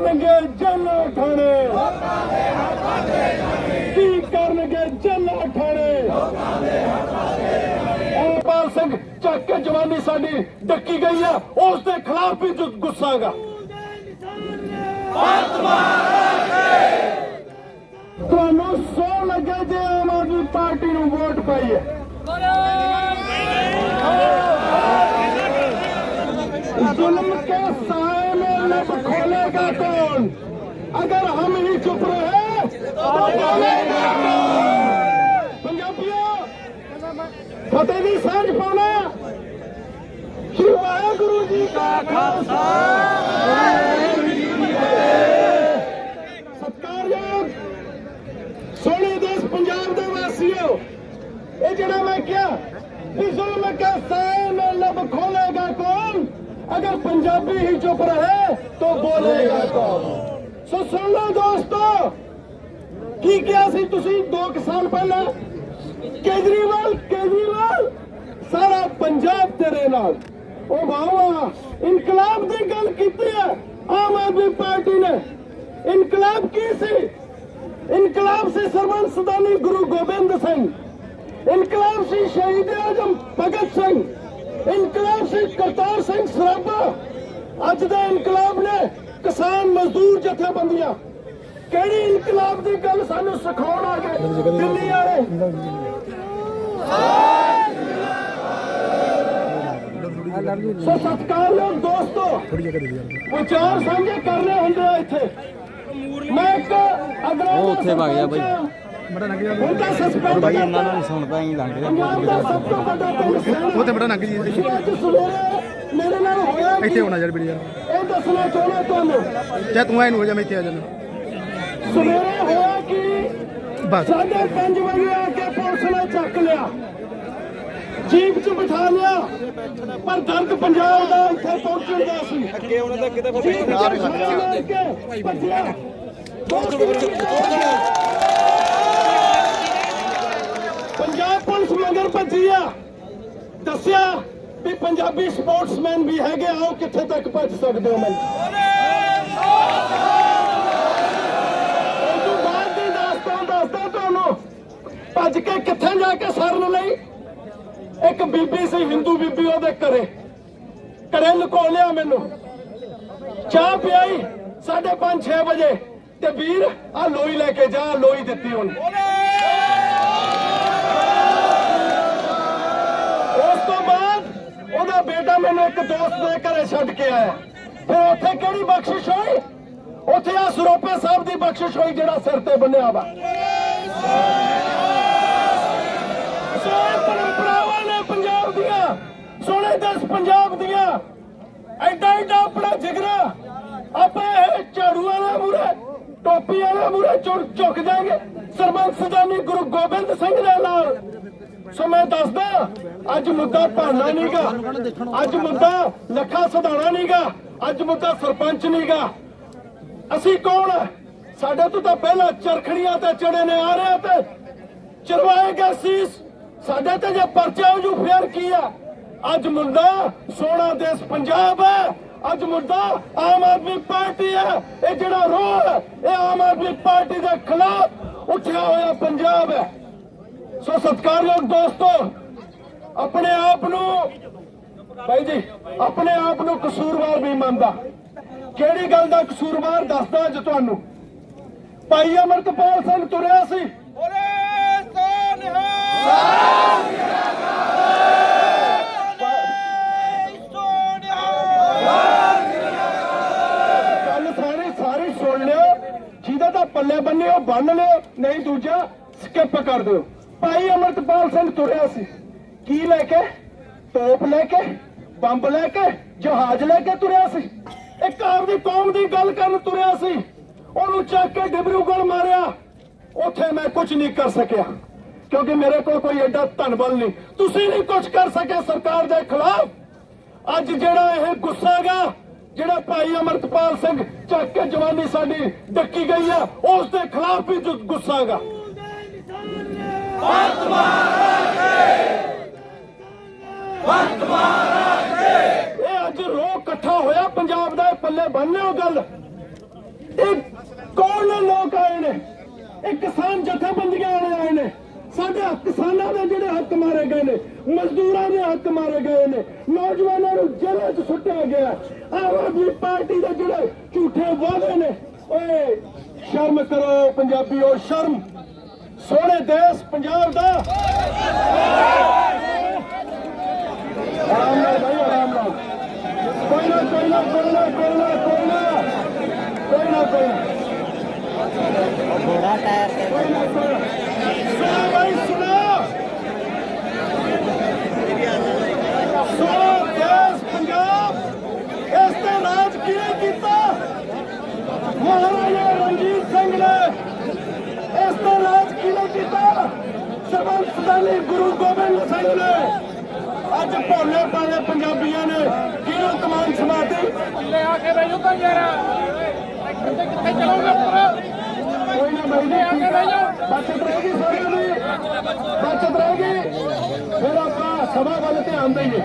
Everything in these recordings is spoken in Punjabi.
ਕਰਨਗੇ ਜੱਲਾ ਠਾਣੇ ਕੀ ਕਰਨਗੇ ਜੱਲਾ ਠਾਣੇ ਅਮਰਪਾਲ ਸਿੰਘ ਚੱਕ ਕੇ ਜਵਾਨੀ ਸਾਡੀ ਡੱਕੀ ਗਈ ਆ ਉਸ ਦੇ ਖਿਲਾਫ ਵੀ ਗੁ- ਗੁੱਸਾਗਾ। ਤੁਹਾਨੂੰ ਸੋ ਲੱਗੇ ਜੇ ਆਮ ਆਦਮੀ ਪਾਰਟੀ ਨੂੰ ਵੋਟ ਪਾਈ ਹੈ कौन अगर हम ही चुप रहे तो बोलेगा कौन पंजाबियों फतेह ਦੀ ਸਾਂਝ ਪਾਉਣਾ ਸ਼੍ਰੀ ਵਾਹਿਗੁਰੂ ਜੀ ਕਾ ਖਾਲਸਾ ਸਤਿਕਾਰਯੋਗ ਸੋਹਣੇ ਦੇਸ਼ ਪੰਜਾਬ ਦੇ ਵਾਸੀਓ ਇਹ ਜਿਹੜਾ ਮੈਂ ਕਿਹਾ ਕਿ ਜ਼ੁਲਮ ਕੇ ਸਾਏ में लब खोलेगा कौन अगर पंजाबी ही चुप रहे तो बोलेगा कौन ਸੋ ਸੁਣ ਲਓ ਦੋਸਤੋ ਕੀ ਕਿਹਾ ਸੀ ਤੁਸੀਂ 2 ਸਾਲ ਪਹਿਲਾਂ ਕੇਜਰੀਵਾਲ ਕੇਜਰੀਵਾਲ ਸਾਰਾ ਪੰਜਾਬ ਤੇਰੇ ਨਾਲ ਉਹ ਬਾਵਾ ਇਨਕਲਾਬ ਦੀ ਗੱਲ ਕੀਤੀ ਹੈ ਆਮ ਆਦਮੀ ਪਾਰਟੀ ਨੇ ਇਨਕਲਾਬ ਕੀ ਸੀ ਇਨਕਲਾਬ ਸੀ ਸਰਵਨ ਸਦਾਨੀ ਗੁਰੂ ਗੋਬਿੰਦ ਸਿੰਘ ਇਨਕਲਾਬ ਸੀ ਸ਼ਹੀਦ ਆਜਮ ਭਗਤ ਸਿੰਘ ਇਨਕਲਾਬ ਸੀ ਕਰਤਾਰ ਸਿੰਘ ਸਰਾਭਾ। ਅੱਜ ਦਾ ਇਨਕਲਾਬ ਨੇ ਕਿਸਾਨ ਮਜ਼ਦੂਰ ਜਥੇਬੰਦੀਆਂ। ਕਿਹੜੀ ਇਨਕਲਾਬ ਦੀ ਗੱਲ ਸਾਨੂੰ ਸਿਖਾਉਣ ਆ ਗਏ? ਦਿੱਲੀ ਵਾਲੇ। ਸੋ ਸਤਿਕਾਰਯੋਗ ਦੋਸਤੋ ਵਿਚਾਰ ਸਾਂਝੇ ਕਰਨੇ ਹੁੰਦੇ ਆ ਇੱਥੇ। ਮੈਂ ਇੱਕ ਅਗਲਾ ਉਹ ਉੱਥੇ ਵਗ ਗਿਆ ਬਾਈ। ਹੁਣ ਤਾਂ ਸਸਪੈਂਡ ਬਾਈ ਇਹਨਾਂ ਨੂੰ ਨਹੀਂ ਸੁਣਦਾ ਹੀ ਲੰਘ ਪੰਜਾਬ ਦਾ ਸਭ ਤੋਂ ਵੱਡਾ ਪਿੰਡ ਸੈਣਾ ਉਹ ਤੇ ਬੜਾ ਨੰਗ ਜੀ ਜੋ। ਅੱਜ ਸਵੇਰੇ ਮੇਰੇ ਨਾਲ ਹੋਇਆ ਕੀ? ਇੱਥੇ ਹੋਣਾ ਯਾਰ ਵੀਡੀਓ। ਇਹ ਦੱਸਣਾ ਚਾਹੁੰਦਾ ਤੁਹਾਨੂੰ। ਚਾਹ ਤੂੰ ਐ ਨੂੰ ਹੋ ਜਾ ਮੈਂ ਇੱਥੇ ਆ ਜਾਣਾ ਸਵੇਰੇ ਹੋਇਆ ਕਿ? ਬਸ। ਸਾਢੇ ਪੰਜ ਵਜੇ ਆ ਕੇ ਪੁਲਿਸ ਨੇ ਚੱਕ ਲਿਆ। ਜੀਪ 'ਚ ਬਿਠਾ ਲਿਆ। ਪਰ ਦਰਦ ਪੰਜਾਬ ਦਾ ਇੱਥੇ ਪਹੁੰਚਣ ਦਾ ਸੀ। ਅੱਗੇ ਉਹਨਾਂ ਦਾ ਕਿਤੇ ਭੱਜਿਆ। ਪੰਜਾਬ ਪੁਲਿਸ ਮਗਰ ਭੱਜੀ ਆ ਦੱਸਿਆ ਵੀ ਪੰਜਾਬੀ ਸਪੋਰਟਸਮੈਨ ਵੀ ਹੈਗੇ ਆਓ ਕਿੱਥੇ ਤੱਕ ਭੱਜ ਸਕਦੇ ਹੋ ਮੈਂ ਤੋਂ ਬਾਅਦ ਦੀ ਦਾਸਤਾਨ ਦੱਸਦਾ ਤੁਹਾਨੂੰ, ਭੱਜ ਕੇ ਕਿੱਥੇ ਜਾ ਕੇ ਸਰਨ ਲਈ? ਇੱਕ ਬੀਬੀ ਸੀ, ਹਿੰਦੂ ਬੀਬੀ ਉਹਦੇ ਘਰੇ। ਘਰੇ ਲੁਕੋ ਲਿਆ ਮੈਨੂੰ। ਚਾਹ ਪਿਆਈ 5:30 6 ਵਜੇ ਤੇ ਵੀਰ ਆ ਲੋਈ ਲੈ ਕੇ ਜਾ ਲੋਈ ਦਿੱਤੀ ਉਹਨੇ। ਬੇਟਾ ਮੈਨੂੰ ਇੱਕ ਦੋਸਤ ਦੇ ਘਰੇ ਛੱਡ ਕੇ ਆਇਆ। ਫਿਰ ਉੱਥੇ ਕਿਹੜੀ ਬਖਸ਼ਿਸ਼ ਹੋਈ? ਉੱਥੇ ਆ ਸਰੋਪੇ ਸਾਹਿਬ ਦੀ ਬਖਸ਼ਿਸ਼ ਹੋਈ ਜਿਹੜਾ ਸਿਰ ਤੇ ਬੰਨਿਆ ਵਾ। ਸੋ ਪਰੰਪਰਾਵਾਂ ਨੇ ਪੰਜਾਬ ਦੀਆਂ, ਸੋਹਣੇ ਦਸ ਪੰਜਾਬ ਦੀਆਂ, ਐਡਾ ਐਡਾ ਆਪਣਾ ਜਿਗਰਾ, ਆਪਾਂ ਇਹ ਝਾੜੂ ਵਾਲਾ ਮੂਰੇ ਟੋਪੀ ਵਾਲਾ ਮੂਰੇ ਝੁਕ ਝੁਕ ਜਾਗੇ ਸਰਬੰਸ ਸਦਾਨੀ ਗੁਰੂ ਗੋਬਿੰਦ ਸਿੰਘ ਦੇ ਨਾਲ ਸੋ ਮੈਂ ਦੱਸਦਾ, ਅੱਜ ਮੁੱਦਾ ਭਾਣਾ ਨਹੀਂਗਾ ਅੱਜ ਮੁੱਦਾ ਲੱਖਾ ਸਧਾਣਾ ਨਹੀਂਗਾ ਅੱਜ ਮੁੱਦਾ ਸਰਪੰਚ ਨਹੀਂਗਾ ਅਸੀਂ ਕੌਣ ਹੈ ਸਾਡੇ ਤੋਂ ਤਾਂ ਪਹਿਲਾਂ ਚਰਖੜੀਆਂ ਤੇ ਚੜੇ ਨੇ, ਆ ਰਹੇ ਤੇ ਚਰਵਾਏਗਾ ਸੀਸ ਸਾਡੇ ਤੇ ਜੇ ਪਰਚਾ ਹੋ ਜੂ, ਫੇਰ ਕੀ ਆ? ਅੱਜ ਮੁੱਦਾ ਸੋਹਣਾ ਦੇਸ਼ ਪੰਜਾਬ ਹੈ। ਅੱਜ ਮੁੱਦਾ ਆਮ ਆਦਮੀ ਪਾਰਟੀ ਹੈ। ਇਹ ਜਿਹੜਾ ਰੋਹ ਹੈ, ਇਹ ਆਮ ਆਦਮੀ ਪਾਰਟੀ ਦੇ ਖਿਲਾਫ ਉੱਠਿਆ ਹੋਇਆ ਪੰਜਾਬ ਹੈ। ਸੋ ਸਤਿਕਾਰਯੋਗ ਦੋਸਤੋ ਆਪਣੇ ਆਪ ਨੂੰ ਭਾਈ ਜੀ ਆਪਣੇ ਆਪ ਨੂੰ ਕਸੂਰਵਾਰ ਵੀ ਮੰਨਦਾ। ਕਿਹੜੀ ਗੱਲ ਦਾ ਕਸੂਰਵਾਰ ਦੱਸਦਾ ਅੱਜ ਤੁਹਾਨੂੰ? ਭਾਈ ਅਮਰਤਪਾਲ ਸਿੰਘ ਤੁਰਿਆ ਸੀ। ਗੱਲ ਸਾਰੀ ਸਾਰੀ ਸੁਣ ਲਿਓ। ਜਿਹਦਾ ਤਾਂ ਪੱਲੇ ਬੰਨੇ ਉਹ ਬੰਨ ਲਿਓ ਨਹੀਂ ਦੂਜਾ ਸਕਿਪ ਕਰ ਦਿਓ। ਭਾਈ ਅਮਰਤਪਾਲ ਸਿੰਘ ਤੁਰਿਆ ਸੀ। ਕੀ ਲੈ ਕੇ? ਤੋਪ ਲੈ ਕੇ, ਬੰਬ ਲੈ ਕੇ, ਜਹਾਜ਼ ਲੈ ਕੇ ਤੁਰਿਆ ਸੀ। ਇੱਕ ਆਪਦੀ ਕੌਮ ਦੀ ਗੱਲ ਕਰਨ ਤੁਰਿਆ ਸੀ। ਉਹਨੂੰ ਚੱਕ ਕੇ ਡਿਬਰੂਗੜ੍ਹ ਮਾਰਿਆ। ਉੱਥੇ ਮੈਂ ਕੁਝ ਨਹੀਂ ਕਰ ਸਕਿਆ। ਕਿਉਂਕਿ ਮੇਰੇ ਕੋਲ ਕੋਈ ਐਡਾ ਧਨਬਲ ਨਹੀਂ। ਤੁਸੀਂ ਨਹੀਂ ਕੁਝ ਕਰ ਸਕੇ ਸਰਕਾਰ ਦੇ ਖਿਲਾਫ। ਅੱਜ ਜਿਹੜਾ ਇਹ ਗੁੱਸਾ ਗਾ ਜਿਹੜਾ ਭਾਈ ਅਮਰਤਪਾਲ ਸਿੰਘ ਚੱਕ ਕੇ ਜਵਾਨੀ ਸਾਡੀ ਡੱਕੀ ਗਈ ਆ, ਉਸ ਦੇ ਖਿਲਾਫ ਵੀ ਜੋ ਗੁੱਸਾ ਗਾ ਇਹ ਅੱਜ ਰੋ ਇਕੱਠਾ ਹੋਇਆ, ਪੰਜਾਬ ਦਾ ਪੱਲੇ ਬੰਨਿਓ ਗੱਲ। ਇਹ ਕਿਸਾਨ ਜਥੇਬੰਦੀਆਂ ਵਾਲੇ ਆਏ ਨੇ। ਸਾਡੇ ਕਿਸਾਨਾਂ ਦੇ ਜਿਹੜੇ ਹੱਕ ਮਾਰੇ ਗਏ ਨੇ, ਮਜ਼ਦੂਰਾਂ ਦੇ ਹੱਕ ਮਾਰੇ ਗਏ ਨੇ, ਨੌਜਵਾਨਾਂ ਨੂੰ ਜੇਲ੍ਹਾਂ 'ਚ ਸੁੱਟਿਆ ਗਿਆ। ਆਮ ਆਦਮੀ ਪਾਰਟੀ ਦੇ ਜਿਹੜੇ ਝੂਠੇ ਵਾਅਦੇ ਨੇ, ਓਏ, ਸ਼ਰਮ ਕਰੋ ਪੰਜਾਬੀਓ, ਸ਼ਰਮ। ਸੋਹਣੇ ਦੇਸ਼ ਪੰਜਾਬ ਦਾ। ਆਰਾਮ ਨਾਲ ਭਾਈ ਆਰਾਮ ਨਾਲ। ਕੋਈ ਨਾ ਕੋਈ ਨਾ ਕੋਈ ਨਾ ਕੋਈ ਨਾ ਕੋਈ ਨਾ। ਕੋਈ ਨਾ ਕੋਈ ਨਾ। ਘੋੜਾ ਟਾਇਰ ਤੇ ਕੋਈ ਨਾ ਕੋਈ ਨਾ ਸੁਣੋ ਭਾਈ ਸੁਣੋ ਸੁਣੋ ਦੇਸ਼ ਪੰਜਾਬ ਇਸ ਤੇ ਰਾਜ ਕਿਹਨੇ ਕੀਤਾ ਮਹਾਰਾਜਾ ਰਣਜੀਤ ਸਿੰਘ ਨੇ ਇਸ ਤੇ ਰਾਜ ਕਿਹਨੇ ਕੀਤਾ ਸਦਾਨੀ ਗੁਰੂ ਗੋਬਿੰਦ ਸਿੰਘ ਨੇ ਅੱਜ ਭੋਲੇ ਪਾਲੇ ਪੰਜਾਬੀਆਂ ਨੇ ਕਿਹਨੂੰ ਕਮਾਨ ਸਮਾਤੀ ਲੈ ਆ ਕੇ ਬੈਜੋ ਤਾਂ ਯਾਰ। ਕਿੱਥੇ ਕਿੱਥੇ ਚਲਾਉਂਗੇ ਪੂਰਾ ਕੋਈ ਨਾ ਬਾਈ ਜੀ ਠੀਕ ਹੈ ਬਚਤ ਰਹੇਗੀ ਸਾਰਿਆਂ ਦੀ। ਬਚਤ ਰਹੇਗੀ। ਫਿਰ ਆਪਾਂ ਸਭਾ ਵੱਲ ਧਿਆਨ ਦੇਈਏ।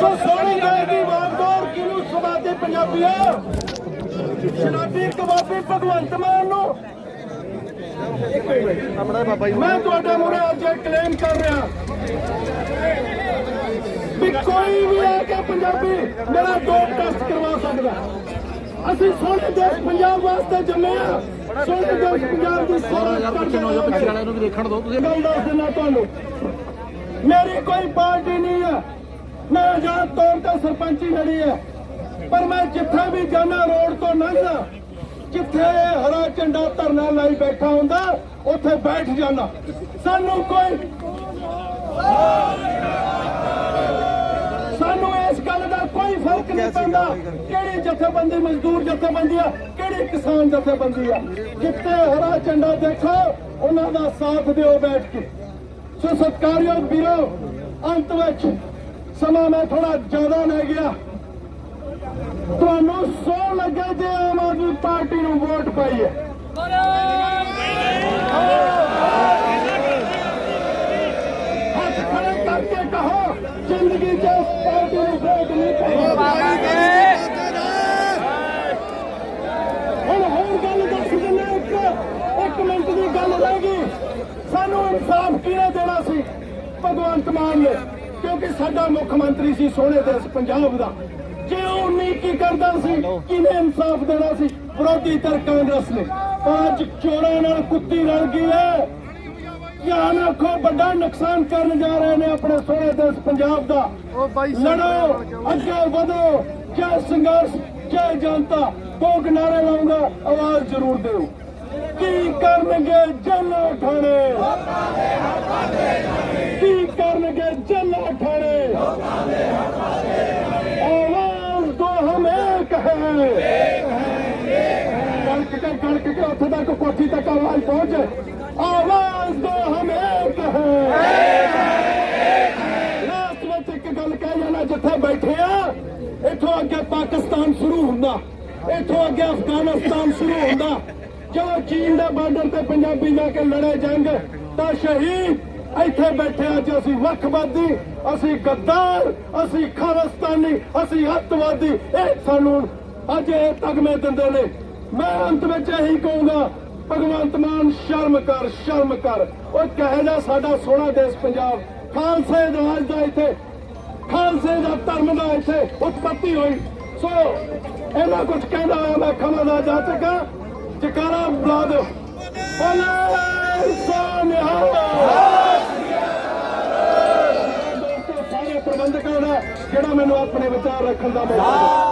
ਸੋ ਸੋਹਣੀ ਗਏ ਦੀ ਵਾਗਦੌਰ ਕਿਹਨੂੰ ਸਵਾਦੇ ਪੰਜਾਬੀਓ ਸ਼ਰਾਬੀ ਕਬਾਬੀ ਭਗਵੰਤ ਮਾਨ ਨੂੰ। ਆਪਣਾ ਬਾਬਾ ਜੀ ਮੈਂ ਤੁਹਾਡੇ ਮੂਹਰੇ ਅੱਜ ਕਲੇਮ ਕਰ ਰਿਹਾ। ਵੀ ਕੋਈ ਵੀ ਆ ਕੇ ਪੰਜਾਬੀ ਮੇਰਾ ਡੋਪ ਟੈਸਟ ਕਰਵਾ ਸਕਦਾ। ਅਸੀਂ ਸੋਹਣੇ ਦੇਸ਼ ਪੰਜਾਬ ਵਾਸਤੇ ਜੰਮੇ ਆ। ਸੋਹਣੇ ਦੇਸ਼ ਪੰਜਾਬ ਦੀ ਸੇਵਾ ਕਰਦੇ ਹਾਂ ਨੂੰ ਵੀ ਦੇਖਣ ਦਿਓ ਤੁਸੀਂ। ਗੱਲ ਦੱਸ ਦਿੰਦਾ ਤੁਹਾਨੂੰ। ਮੇਰੀ ਕੋਈ ਪਾਰਟੀ ਨਹੀਂ ਹੈ ਮੈਂ ਆਜ਼ਾਦ ਤੌਰ ਤੇ ਸਰਪੰਚੀ ਲੜੀ ਹੈ ਪਰ ਮੈਂ ਜਿੱਥੇ ਵੀ ਜਾਣਾ ਰੋਡ ਤੋਂ ਲੰਘਦਾ ਜਿੱਥੇ ਹਰਾ ਝੰਡਾ ਧਰਨਾ ਲਾਈ ਬੈਠਾ ਹੁੰਦਾ ਉੱਥੇ ਬੈਠ ਜਾਣਾ ਸਾਨੂੰ ਕੋਈ ਸਾਨੂੰ ਇਸ ਗੱਲ ਦਾ ਕੋਈ ਫ਼ਰਕ ਨਹੀਂ ਪੈਂਦਾ। ਕਿਹੜੀ ਜਥੇਬੰਦੀ ਮਜ਼ਦੂਰ ਜਥੇਬੰਦੀ ਆ ਕਿਹੜੀ ਕਿਸਾਨ ਜਥੇਬੰਦੀ ਆ। ਜਿੱਥੇ ਹਰਾ ਝੰਡਾ ਦੇਖੋ ਉਹਨਾਂ ਦਾ ਸਾਥ ਦਿਓ ਬੈਠ ਕੇ। ਸੋ ਸਤਿਕਾਰਯੋਗ ਵੀਰੋ ਅੰਤ ਵਿੱਚ ਸਮਾਂ ਮੈਂ ਥੋੜਾ ਜ਼ਿਆਦਾ ਲੈ ਗਿਆ। ਤੁਹਾਨੂੰ ਸੌ ਲੱਗੇ ਜੇ ਆਮ ਆਦਮੀ ਪਾਰਟੀ ਨੂੰ ਵੋਟ ਪਾਈ ਹੈ ਹੱਥ ਖੜੇ ਕਰਕੇ ਕਹੋ, ਜ਼ਿੰਦਗੀ 'ਚ ਪਾਰਟੀ ਨੂੰ ਵੋਟ ਨਹੀਂ ਪਾਈ ਹੁਣ ਹੋਰ ਗੱਲ ਦੱਸ ਦਿੰਦੇ ਇੱਕ ਇੱਕ ਮਿੰਟ ਦੀ ਗੱਲ ਰਹਿ ਗਈ। ਸਾਨੂੰ ਇਨਸਾਫ ਕਿਹਨੇ ਦੇਣਾ ਸੀ? ਭਗਵੰਤ ਮਾਨ ਨੇ, ਕਿਉਂਕਿ ਸਾਡਾ ਮੁੱਖ ਮੰਤਰੀ ਸੀ ਸੋਹਣੇ ਦੇਸ਼ ਪੰਜਾਬ ਦਾ। ਜੇ ਉਹ ਨਹੀਂ ਕੀ ਕਰਦਾ ਸੀ ਕਿਹਨੇ ਇਨਸਾਫ ਦੇਣਾ ਸੀ? ਵਿਰੋਧੀ ਧਿਰ ਕਾਂਗਰਸ ਨੇ ਪੰਜ ਚੋਰਾਂ ਨਾਲ ਕੁੱਤੀ ਰਲ ਗਈ ਹੈ। ਧਿਆਨ ਰੱਖੋ ਵੱਡਾ ਨੁਕਸਾਨ ਕਰਨ ਜਾ ਰਹੇ ਨੇ ਆਪਣੇ ਸੋਹਣੇ ਦੇਸ਼ ਪੰਜਾਬ ਦਾ। ਲੜੋ ਅੱਗੇ ਵਧੋ। ਚਾਹੇ ਸੰਘਰਸ਼ ਚਾਹੇ ਜਨਤਾ। ਕੋਕ ਨਾਰੇ ਲਾਉਂਗਾ ਆਵਾਜ਼ ਜ਼ਰੂਰ ਦਿਓ। ਕੀ ਕਰਨਗੇ ਜੱਲਾ ਠਾਣੇ ਕੀ ਕਰਨਗੇ ਜੱਲਾ ਠਾਣੇ ਆਵਾਜ਼ ਦੋ ਹਮ ਇੱਕ ਹੈ ਕਣਕ ਕੇ ਕਣਕ ਕੇ ਉੱਥੇ ਤੱਕ ਕੋਠੀ ਤੱਕ ਆਵਾਜ਼ ਪਹੁੰਚੇ ਆਵਾਜ਼ ਦੋ ਹਮ ਇੱਕ ਵਿੱਚ ਇੱਕ ਗੱਲ ਕਹਿ ਜਾਣਾ ਜਿੱਥੇ ਬੈਠੇ ਆ ਇੱਥੋਂ ਅੱਗੇ ਪਾਕਿਸਤਾਨ ਸ਼ੁਰੂ ਹੁੰਦਾ ਇੱਥੋਂ ਅੱਗੇ ਅਫਗਾਨਿਸਤਾਨ ਸ਼ੁਰੂ ਹੁੰਦਾ ਜਦੋਂ ਚੀਨ ਦੇ ਬਾਰਡਰ ਤੇ ਪੰਜਾਬੀ ਜਾ ਕੇ ਲੜੇ ਜੰਗ ਤਾਂ ਸ਼ਹੀਦ ਇੱਥੇ ਬੈਠੇ ਅੱਜ ਅਸੀਂ ਵੱਖਵਾਦੀ ਅਸੀਂ ਗੱਦਾਰ ਅਸੀਂ ਖਾਲਿਸਤਾਨੀ ਅਸੀਂ ਅੱਤਵਾਦੀ ਇਹ ਸਾਨੂੰ ਅੱਜ ਇਹ ਤਗਮੇ ਦਿੰਦੇ ਨੇ। ਮੈਂ ਅੰਤ ਵਿੱਚ ਇਹੀ ਕਹੂੰਗਾ, ਭਗਵੰਤ ਮਾਨ, ਸ਼ਰਮ ਕਰ ਸ਼ਰਮ ਕਰ। ਉਹ ਕਹੇ ਜਾ ਸਾਡਾ ਸੋਹਣਾ ਦੇਸ਼ ਪੰਜਾਬ। ਖਾਲਸੇ ਰਾਜ ਦਾ ਇੱਥੇ, ਖਾਲਸੇ ਦਾ ਧਰਮ ਦਾ ਇੱਥੇ ਉਤਪਤੀ ਹੋਈ। ਸੋ ਇਹਨਾਂ ਕੁਝ ਕਹਿੰਦਾ ਹੋਇਆ ਮੈਂ ਖਮਾ ਦਾ ਜਾਤਕਾ ਜਕਾਰਾ ਬੁਲਾ ਦਿਓ। ਬੋਲੇ ਸੋਨਿਹਾ ਸਾਰੇ ਪ੍ਰਬੰਧਕਾਂ ਦਾ ਜਿਹੜਾ ਮੈਨੂੰ ਆਪਣੇ ਵਿਚਾਰ ਰੱਖਣ ਦਾ ਮੌਕਾ। ਦਿੱਤਾ